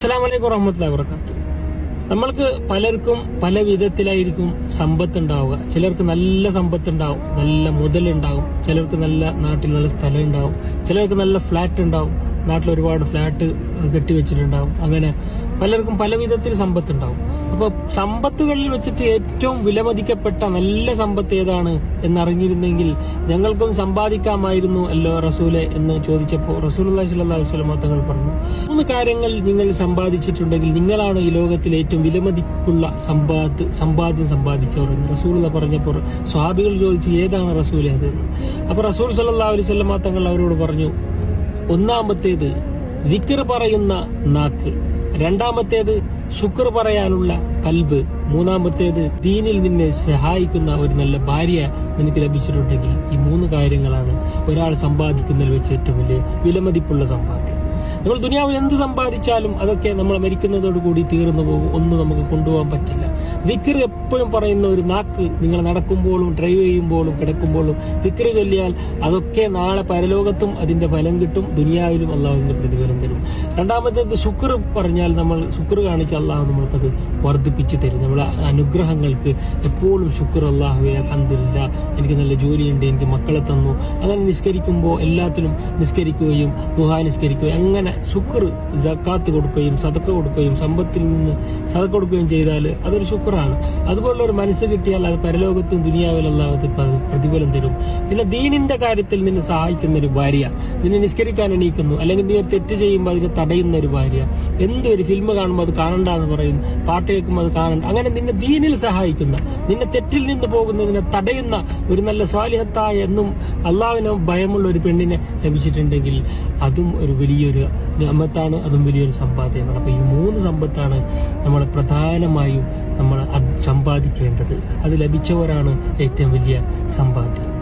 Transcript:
അസ്സാം വലൈക്കും വറഹമത്തുള്ള വർക്കാത്തു നമ്മൾക്ക് പലർക്കും പല വിധത്തിലായിരിക്കും സമ്പത്ത് ഉണ്ടാവുക ചിലർക്ക് നല്ല സമ്പത്ത് ഉണ്ടാവും നല്ല മുതലുണ്ടാവും ചിലർക്ക് നല്ല നാട്ടിൽ നല്ല സ്ഥലം ഉണ്ടാവും ചിലർക്ക് നല്ല ഫ്ലാറ്റ് ഉണ്ടാവും നാട്ടിൽ ഒരുപാട് ഫ്ലാറ്റ് കെട്ടിവെച്ചിട്ടുണ്ടാവും അങ്ങനെ പലർക്കും പല വിധത്തിൽ സമ്പത്ത് ഉണ്ടാവും അപ്പൊ സമ്പത്തുകളിൽ വെച്ചിട്ട് ഏറ്റവും വിലമതിക്കപ്പെട്ട നല്ല സമ്പത്ത് ഏതാണ് എന്നറിഞ്ഞിരുന്നെങ്കിൽ ഞങ്ങൾക്കും സമ്പാദിക്കാമായിരുന്നു അല്ലോ റസൂലെ എന്ന് ചോദിച്ചപ്പോൾ റസൂൽ അള്ളാഹി വസ്ലമ തങ്ങൾ പറഞ്ഞു. മൂന്ന് കാര്യങ്ങൾ നിങ്ങൾ സമ്പാദിച്ചിട്ടുണ്ടെങ്കിൽ നിങ്ങളാണ് ഈ ലോകത്തിലെ ഏറ്റവും വിലമതിപ്പുള്ള സമ്പാദ് സമ്പാദ്യം സമ്പാദിച്ചവർ എന്ന് റസൂൽ പറഞ്ഞപ്പോൾ സ്വാഭികൾ ചോദിച്ച് ഏതാണ് റസൂലെ അത്? അപ്പൊ റസൂൽ സല്ലാ അലൈഹി സ്വലമ തങ്ങൾ അവരോട് പറഞ്ഞു ഒന്നാമത്തേത് വിക്ര പറയുന്ന നാക്ക്. രണ്ടാമത്തേത് ശുക്ർ പറയാനുള്ള കൽബ്. മൂന്നാമത്തേത് ദീനിൽ നിന്നെ സഹായിക്കുന്ന ഒരു നല്ല ഭാര്യ നിനക്ക് ലഭിച്ചിട്ടുണ്ടെങ്കിൽ ഈ മൂന്ന് കാര്യങ്ങളാണ് ഒരാൾ സമ്പാദിക്കുന്നതിൽ വെച്ച് ഏറ്റവും വലിയ വിലമതിപ്പുള്ള സമ്പാദ്യം. നമ്മൾ ദുനിയാവിൽ എന്ത് സമ്പാദിച്ചാലും അതൊക്കെ നമ്മൾ മരിക്കുന്നതോടുകൂടി തീർന്നു പോകും. ഒന്നും നമുക്ക് കൊണ്ടുപോകാൻ പറ്റില്ല. ദിക്കർ എപ്പോഴും പറയുന്ന ഒരു നാക്ക് നിങ്ങൾ നടക്കുമ്പോഴും ഡ്രൈവ് ചെയ്യുമ്പോഴും കിടക്കുമ്പോഴും ദിക്കർ ചൊല്ലിയാൽ അതൊക്കെ നാളെ പരലോകത്തും അതിന്റെ ഫലം കിട്ടും. ദുനിയാവിലും അള്ളാഹു പ്രതിഫലം തരും. രണ്ടാമത്തേത് ശുക്ർ പറഞ്ഞാൽ നമ്മൾ ശുക്ർ കാണിച്ച് അള്ളാഹു നമ്മൾക്കത് വർദ്ധിപ്പിച്ചു തരും. നമ്മളെ അനുഗ്രഹങ്ങൾക്ക് എപ്പോഴും ശുക്ർ അള്ളാഹുവെ അലഹമില്ല എനിക്ക് നല്ല ജോലിയുണ്ട് എനിക്ക് മക്കളെ തന്നു. അങ്ങനെ നിസ്കരിക്കുമ്പോൾ എല്ലാത്തിനും നിസ്കരിക്കുകയും ദുഹാ നിസ്കരിക്കുകയും അങ്ങനെ ശുക്ർ ജക്കാത്ത് കൊടുക്കുകയും സതക്ക കൊടുക്കുകയും സമ്പത്തിൽ നിന്ന് സതക്ക കൊടുക്കുകയും ചെയ്താൽ അതൊരു ശുക്റാണ്. അതുപോലുള്ള ഒരു മനസ്സ് കിട്ടിയാൽ അത് പരലോകത്തും ദുനിയാവിലല്ലാതെ പ്രതിഫലം തരും. പിന്നെ ദീനിന്റെ കാര്യത്തിൽ നിന്നെ സഹായിക്കുന്ന ഒരു ഭാര്യ നിന്നെ നിസ്കരിക്കാൻ എണീക്കുന്നു അല്ലെങ്കിൽ നീ തെറ്റ് ചെയ്യുമ്പോൾ അതിനെ തടയുന്ന ഒരു ഭാര്യ. എന്തൊരു ഫിലിം കാണുമ്പോൾ അത് കാണണ്ട എന്ന് പറയും പാട്ട് കേൾക്കുമ്പോൾ അത് കാണണ്ട. അങ്ങനെ നിന്നെ ദീനിൽ സഹായിക്കുന്ന നിന്നെ തെറ്റിൽ നിന്ന് പോകുന്നതിനെ തടയുന്ന ഒരു നല്ല സ്വാലിഹത്തായ എന്നും അള്ളാവിന് ഭയമുള്ള ഒരു പെണ്ണിനെ ലഭിച്ചിട്ടുണ്ടെങ്കിൽ അതും ഒരു വലിയൊരു നിയമത്താണ് അതും വലിയൊരു സമ്പാദ്യമാണ് അപ്പോൾ ഈ മൂന്ന് സമ്പത്താണ് നമ്മൾ പ്രധാനമായും നമ്മൾ സമ്പാദിക്കേണ്ടത്. അത് ലഭിച്ചവരാണ് ഏറ്റവും വലിയ സമ്പാദ്യം.